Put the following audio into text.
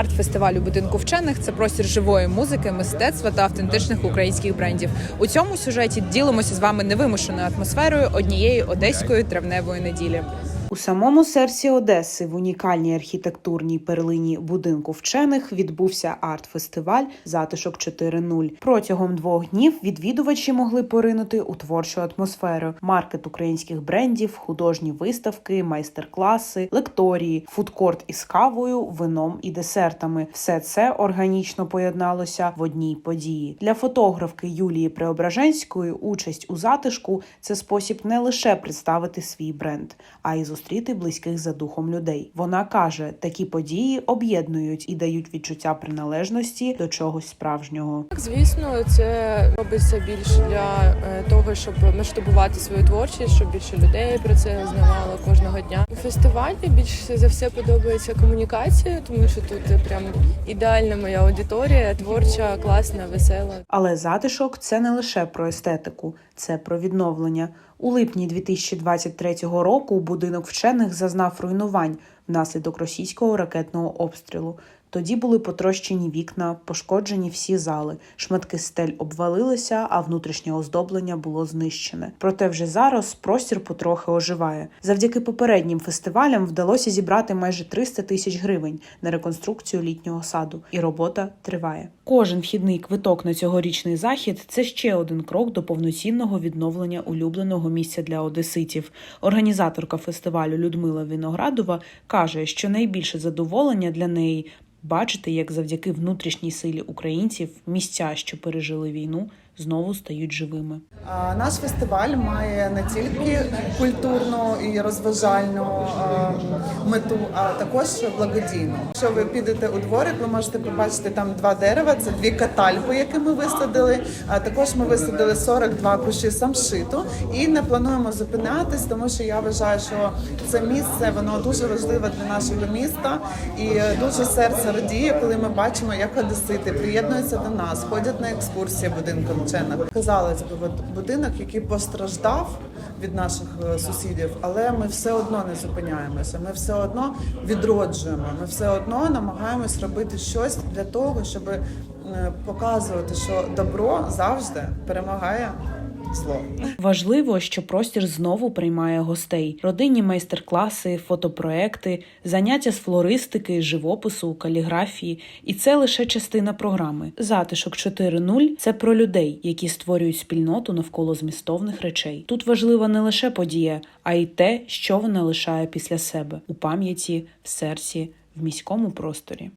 арт-фестивалю будинку вчених це простір живої музики, мистецтва та автентичних українських брендів. У цьому сюжеті ділимося з вами невимушеною атмосферою однієї одеської травневої неділі. У самому серці Одеси в унікальній архітектурній перлині будинку вчених відбувся арт-фестиваль Затишок 4.0. Протягом двох днів відвідувачі могли поринути у творчу атмосферу, маркет українських брендів, художні виставки, майстер-класи, лекторії, фудкорт із кавою, вином і десертами. Все це органічно поєдналося в одній події. Для фотографки Юлії Преображенської участь у затишку це спосіб не лише представити свій бренд, а й зустріти близьких за духом людей. Вона каже, такі події об'єднують і дають відчуття приналежності до чогось справжнього. Так, звісно, це робиться більше для е, того, щоб масштабувати свою творчість, щоб більше людей про це знавало кожного дня. У фестивалі більше за все подобається комунікація, тому що тут прям ідеальна моя аудиторія, творча, класна, весела. Але затишок це не лише про естетику, це про відновлення. У липні 2023 року будинок вчених зазнав руйнувань внаслідок російського ракетного обстрілу. Тоді були потрощені вікна, пошкоджені всі зали, шматки стель обвалилися, а внутрішнє оздоблення було знищене. Проте вже зараз простір потрохи оживає. Завдяки попереднім фестивалям вдалося зібрати майже 300 тисяч гривень на реконструкцію літнього саду, і робота триває. Кожен вхідний квиток на цьогорічний захід це ще один крок до повноцінного відновлення улюбленого місця для одеситів. Організаторка фестивалю Людмила Віноградова каже, що найбільше задоволення для неї бачити, як завдяки внутрішній силі українців місця, що пережили війну, знову стають живими. Наш фестиваль має не тільки культурну і розважальну мету, а також благодійну. Якщо ви підете у дворик, ви можете побачити там два дерева. Це дві катальби, які ми висадили. А також ми висадили 42 кущі самшиту і не плануємо зупинятись, тому що я вважаю, що це місце воно дуже важливе для нашого міста, і дуже серце радіє, коли ми бачимо, як одесити приєднуються до нас, ходять на екскурсії будинком вчених. Казалось би, будинок, який постраждав від наших е, сусідів, але ми все одно не зупиняємося. Ми все одно відроджуємо. Ми все одно намагаємось робити щось для того, щоб е, показувати, що добро завжди перемагає зло. Важливо, що простір знову приймає гостей: родинні майстер-класи, фотопроекти, заняття з флористики, живопису, каліграфії. І це лише частина програми. Затишок 4.0 – це про людей, які створюють спільноту навколо змістовних речей. Тут важлива не лише подія, а й те, що вона лишає після себе у пам'яті, в серці, в міському просторі.